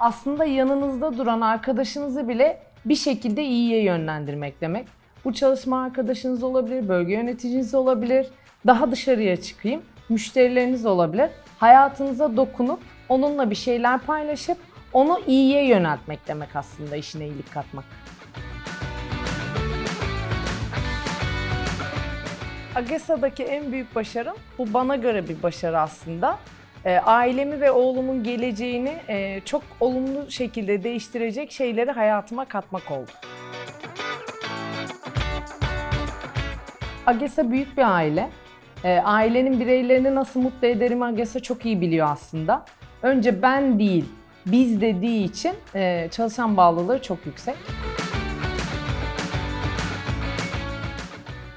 aslında yanınızda duran arkadaşınızı bile bir şekilde iyiye yönlendirmek demek. Bu çalışma arkadaşınız olabilir, bölge yöneticiniz olabilir, daha dışarıya çıkayım, müşterileriniz olabilir. Hayatınıza dokunup onunla bir şeyler paylaşıp onu iyiye yöneltmek demek aslında işine iyilik katmak. Agesa'daki en büyük başarım, bu bana göre bir başarı aslında. E, ailemi ve oğlumun geleceğini e, çok olumlu şekilde değiştirecek şeyleri hayatıma katmak oldu. Agesa büyük bir aile. E, ailenin bireylerini nasıl mutlu ederim Agesa çok iyi biliyor aslında. Önce ben değil, biz dediği için e, çalışan bağlılığı çok yüksek.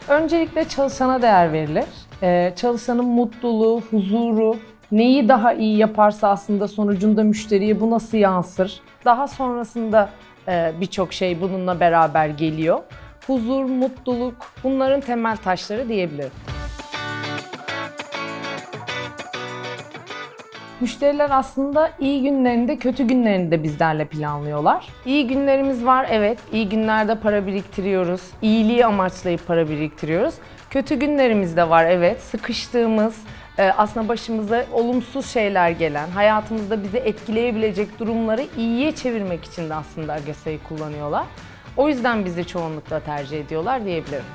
Öncelikle çalışana değer verilir. Ee, çalışanın mutluluğu, huzuru, neyi daha iyi yaparsa aslında sonucunda müşteriye bu nasıl yansır. Daha sonrasında e, birçok şey bununla beraber geliyor. Huzur, mutluluk bunların temel taşları diyebilirim. Müşteriler aslında iyi günlerinde, kötü günlerinde de bizlerle planlıyorlar. İyi günlerimiz var, evet. İyi günlerde para biriktiriyoruz. İyiliği amaçlayıp para biriktiriyoruz. Kötü günlerimiz de var, evet. Sıkıştığımız, aslında başımıza olumsuz şeyler gelen, hayatımızda bizi etkileyebilecek durumları iyiye çevirmek için de aslında Agesa'yı kullanıyorlar. O yüzden bizi çoğunlukla tercih ediyorlar diyebilirim.